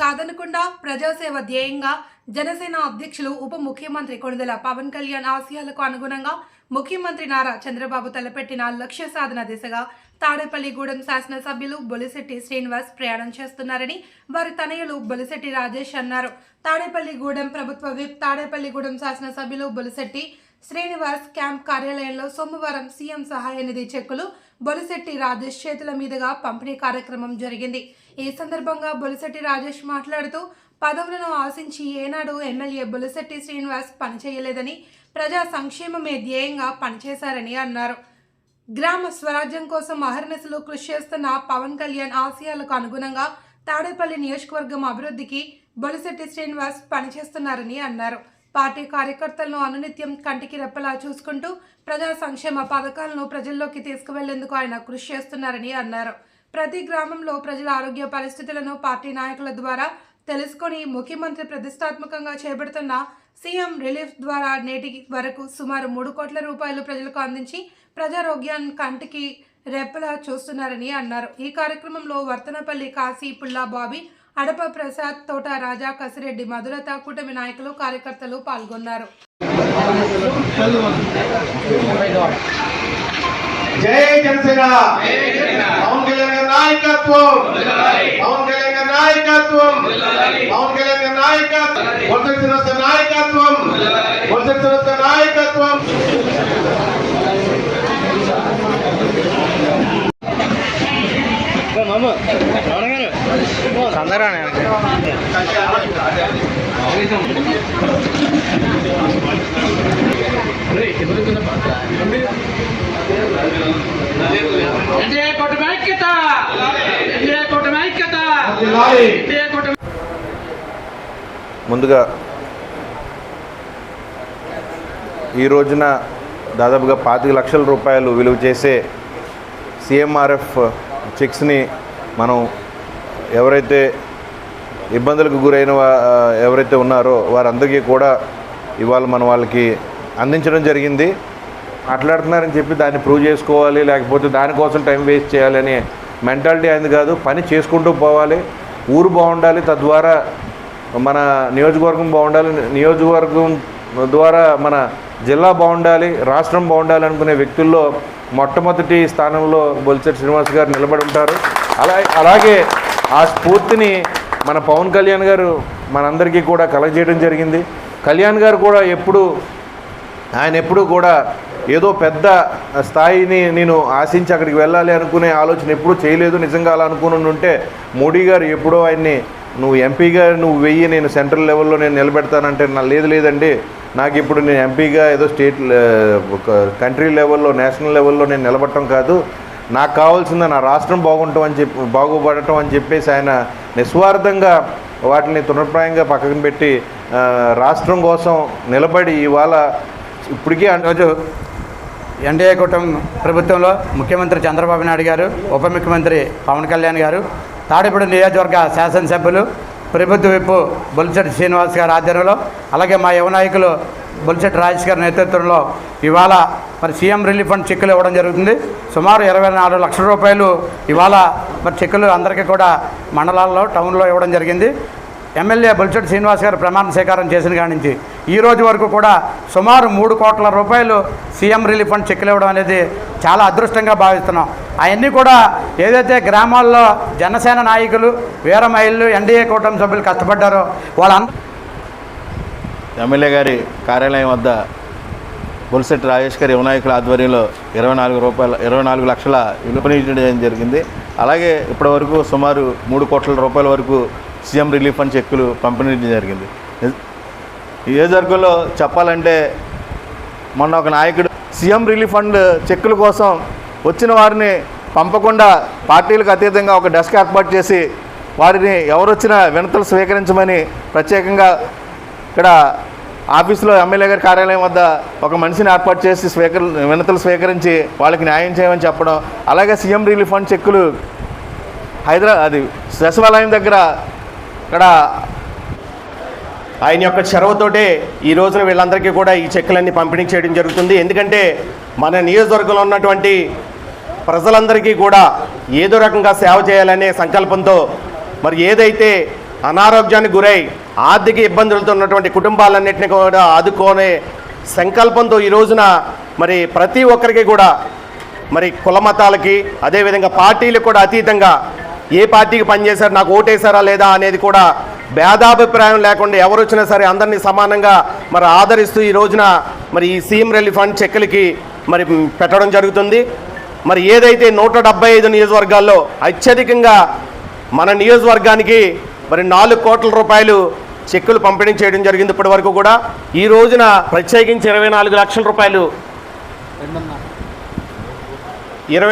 కాదనకుండా ప్రజాసేవ ధ్యేయంగా జనసేన అధ్యక్షులు ఉప ముఖ్యమంత్రి కొణిదెల పవన్ కళ్యాణ్ ఆశయాలకు అనుగుణంగా ముఖ్యమంత్రి నారా చంద్రబాబు తలపెట్టిన లక్ష్య సాధన దిశగా తాడేపల్లిగూడెం శాసనసభ్యులు బొలిశెట్టి శ్రీనివాస్ ప్రయాణం చేస్తున్నారని వారి తనయులు బొలిశెట్టి రాజేష్ అన్నారు. తాడేపల్లిగూడెం ప్రభుత్వ విప్ తాడేపల్లిగూడెం శాసనసభ్యులు బొలిశెట్టి శ్రీనివాస్ క్యాంప్ కార్యాలయంలో సోమవారం సీఎం సహాయ నిధి చెక్కులు బొలిశెట్టి రాజేష్ చేతుల మీదుగా పంపిణీ కార్యక్రమం జరిగింది. ఈ సందర్భంగా బొలిశెట్టి రాజేష్ మాట్లాడుతూ పదవులను ఆశించి ఏనాడు ఎమ్మెల్యే బొలిశెట్టి శ్రీనివాస్ పనిచేయలేదని ప్రజా సంక్షేమమే ధ్యేయంగా పనిచేశారని అన్నారు. గ్రామ స్వరాజ్యం కోసం అహర్నిశలు కృషి చేస్తున్న పవన్ కళ్యాణ్ ఆశయాలకు అనుగుణంగా తాడేపల్లి నియోజకవర్గం అభివృద్ధికి బొలిశెట్టి శ్రీనివాస్ పనిచేస్తున్నారని అన్నారు. పార్టీ కార్యకర్తలను అనునిత్యం కంటికి రెప్పలా చూసుకుంటూ ప్రజా సంక్షేమ పథకాలను ప్రజల్లోకి తీసుకువెళ్ళేందుకు ఆయన కృషి చేస్తున్నారని అన్నారు. ప్రతి గ్రామంలో ప్రజల ఆరోగ్య పరిస్థితులను పార్టీ నాయకుల ద్వారా తెలుసుకొని ముఖ్యమంత్రి ప్రతిష్టాత్మకంగా చేపడుతున్న సీఎం రిలీఫ్ ద్వారా నేటి వరకు సుమారు మూడు కోట్ల రూపాయలు ప్రజలకు అందించి ప్రజారోగ్యాన్ని కంటికి రెప్పలా చూస్తున్నారని అన్నారు. ఈ కార్యక్రమంలో వర్తనపల్లి కాశీ పుల్లా బాబీ అడప ప్రసాద్ తోట రాజా కసిరెడ్డి మధులత కూటమి నాయకులు కార్యకర్తలు పాల్గొన్నారు. జై జనసేన! నాయకత్వం పవన్ కళ్యాణ్ గారి నాయకత్వం పవన్ కళ్యాణ్ గారి నాయకత్వం వలస సంస్థ నాయకత్వం వలస సంస్థ నాయకత్వం ఎన్డీఏ కూటమి ఐక్యత ఎన్డీఏ కూటమి ఐక్యత జిల్లాలి. ఎన్డీఏ కూటమి ముందుగా ఈ రోజున దాదాపుగా పాతిక లక్షల రూపాయలు విలువ చేసే సిఎంఆర్ఎఫ్ చెక్స్ని మనం ఎవరైతే ఇబ్బందులకు గురైన ఎవరైతే ఉన్నారో వారందరికీ కూడా ఇవాళ మనం వాళ్ళకి అందించడం జరిగింది. మాట్లాడుతున్నారని చెప్పి దాన్ని ప్రూవ్ చేసుకోవాలి లేకపోతే దానికోసం టైం వేస్ట్ చేయాలి అనే మెంటాలిటీ అయింది కాదు. పని చేసుకుంటూ పోవాలి. ఊరు బాగుండాలి. తద్వారా మన నియోజకవర్గం బాగుండాలి. నియోజకవర్గం ద్వారా మన జిల్లా బాగుండాలి. రాష్ట్రం బాగుండాలి అనుకునే వ్యక్తుల్లో మొట్టమొదటి స్థానంలో బొలిశెట్టి శ్రీనివాస్ గారు నిలబడి ఉంటారు. అలా అలాగే ఆ స్ఫూర్తిని మన పవన్ కళ్యాణ్ గారు మనందరికీ కూడా కలగజేయడం జరిగింది. కళ్యాణ్ గారు కూడా ఎప్పుడు ఆయన ఎప్పుడు కూడా ఏదో పెద్ద స్థాయిని నేను ఆశించి అక్కడికి వెళ్ళాలి అనుకునే ఆలోచన ఎప్పుడూ చేయలేదు. నిజంగా అలా అనుకుని ఉంటే మోడీ గారు ఎప్పుడో ఆయన్ని నువ్వు ఎంపీగా నువ్వు వెయ్యి నేను సెంట్రల్ లెవెల్లో నేను నిలబెడతానంటే నా లేదు లేదండి. నాకు ఇప్పుడు నేను ఎంపీగా ఏదో స్టేట్ ఒక కంట్రీ లెవెల్లో నేషనల్ లెవెల్లో నేను నిలబడటం కాదు. నాకు కావాల్సింది నా రాష్ట్రం బాగుంటాం అని చెప్పి బాగుపడటం అని చెప్పేసి ఆయన నిస్వార్థంగా వాటిని తృణప్రాయంగా పక్కన పెట్టి రాష్ట్రం కోసం నిలబడి ఇవాళ ఇప్పటికీ రోజు ఎన్డీఏ కూటమి ప్రభుత్వంలో ముఖ్యమంత్రి చంద్రబాబు నాయుడు గారు ఉప ముఖ్యమంత్రి పవన్ కళ్యాణ్ గారు తాడేపూడి నియోజకవర్గ శాసనసభ్యులు ప్రభుత్వ విప్పు బొలిశెట్టి శ్రీనివాస్ గారి ఆధ్వర్యంలో అలాగే మా యువ నాయకులు బొలిశెట్టి రాజేష్ గారి నేతృత్వంలో ఇవాళ మరి సీఎం రిలీఫ్ ఫండ్ చెక్కులు ఇవ్వడం జరుగుతుంది. సుమారు ఇరవై నాలుగు లక్షల రూపాయలు ఇవాళ మరి చెక్కులు అందరికీ కూడా మండలాల్లో టౌన్లో ఇవ్వడం జరిగింది. ఎమ్మెల్యే బొలిశెట్టి శ్రీనివాస్ గారు ప్రమాణ స్వీకారం చేసిన కాడి నుంచి ఈ రోజు వరకు కూడా సుమారు మూడు కోట్ల రూపాయలు సీఎం రిలీఫ్ ఫండ్ చెక్కులు ఇవ్వడం అనేది చాలా అదృష్టంగా భావిస్తున్నాం. అవన్నీ కూడా ఏదైతే గ్రామాల్లో జనసేన నాయకులు వీరమహిళలు ఎన్డీఏ కూటమి సభ్యులు కష్టపడ్డారో వాళ్ళందరూ ఎమ్మెల్యే గారి కార్యాలయం వద్ద బొలిశెట్టి రాజేష్ గారి యువనాయకుల ఆధ్వర్యంలో ఇరవై నాలుగు రూపాయల ఇరవై నాలుగు లక్షల విలువనించడం జరిగింది? అలాగే ఇప్పటి వరకు సుమారు మూడు కోట్ల రూపాయల వరకు సీఎం రిలీఫ్ ఫండ్ చెక్కులు పంపిణీ జరిగింది. ఏ నియోజకవర్గంలో చెప్పాలంటే మొన్న ఒక నాయకుడు సీఎం రిలీఫ్ ఫండ్ చెక్కుల కోసం వచ్చిన వారిని పంపకుండా పార్టీలకు అతీతంగా ఒక డెస్క్ ఏర్పాటు చేసి వారిని ఎవరొచ్చినా వినతలు స్వీకరించమని ప్రత్యేకంగా ఇక్కడ ఆఫీసులో ఎమ్మెల్యే గారి కార్యాలయం వద్ద ఒక మనిషిని ఏర్పాటు చేసి స్వీకర వినతులు స్వీకరించి వాళ్ళకి న్యాయం చేయమని చెప్పడం అలాగే సీఎం రిలీఫ్ ఫండ్ చెక్కులు హైదరాబాద్ అది సచివాలయం దగ్గర ఇక్కడ ఆయన యొక్క చొరవతోటే ఈ రోజున వీళ్ళందరికీ కూడా ఈ చెక్కులన్నీ పంపిణీ చేయడం జరుగుతుంది. ఎందుకంటే మన నియోజకవర్గంలో ఉన్నటువంటి ప్రజలందరికీ కూడా ఏదో రకంగా సేవ చేయాలనే సంకల్పంతో మరి ఏదైతే అనారోగ్యానికి గురై ఆర్థిక ఇబ్బందులతో ఉన్నటువంటి కుటుంబాలన్నింటినీ కూడా ఆదుకునే సంకల్పంతో ఈ రోజున మరి ప్రతి ఒక్కరికి కూడా మరి కులమతాలకి అదేవిధంగా పార్టీలకు కూడా అతీతంగా ఏ పార్టీకి పనిచేశారు నాకు ఓటేశారా లేదా అనేది కూడా భేదాభిప్రాయం లేకుండా ఎవరు వచ్చినా సరే అందరినీ సమానంగా మరి ఆదరిస్తూ ఈ రోజున మరి ఈ సీఎం రిలీఫ్ ఫండ్ చెక్కులకి మరి పెట్టడం జరుగుతుంది. మరి ఏదైతే నూట డెబ్బై ఐదు నియోజకవర్గాల్లో అత్యధికంగా మన నియోజకవర్గానికి మరి నాలుగు కోట్ల రూపాయలు చెక్కులు పంపిణీ చేయడం జరిగింది ఇప్పటి వరకు కూడా. ఈ రోజున ప్రత్యేకించి ఇరవై నాలుగు లక్షల రూపాయలు. ఇరవై